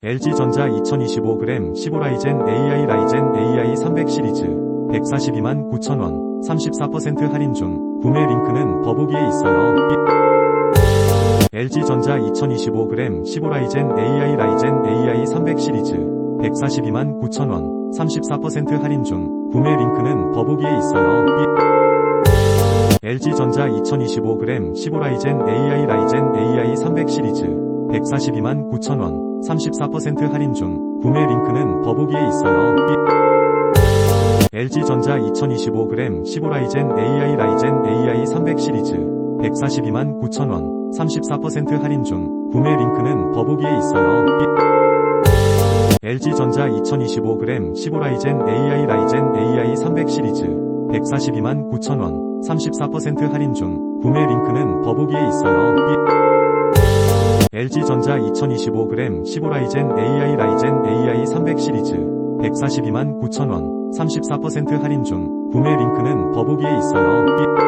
LG전자 2025g 15라이젠 AI 라이젠 AI 300 시리즈 142만 9천원 34% 할인 중 구매 링크는 더보기에 있어요. LG전자 2025g 15라이젠 AI 라이젠 AI 300 시리즈 142만 9천원 34% 할인 중 구매 링크는 더보기에 있어요. LG전자 2025g 15라이젠 AI 라이젠 AI 300 시리즈 142만 9천원 34% 할인 중 구매 링크는 더보기에 있어요. LG전자 2025g 15라이젠 AI 라이젠 AI 300 시리즈 142만 9천원 34% 할인 중 구매 링크는 더보기에 있어요. LG전자 2025g 15라이젠 AI 라이젠 AI 300 시리즈 142만 9천원 34% 할인 중 구매 링크는 더보기에 있어요. LG전자 2025g 15라이젠 AI 라이젠 AI 300 시리즈 142만 9천원 34% 할인 중 구매 링크는 더보기에 있어요.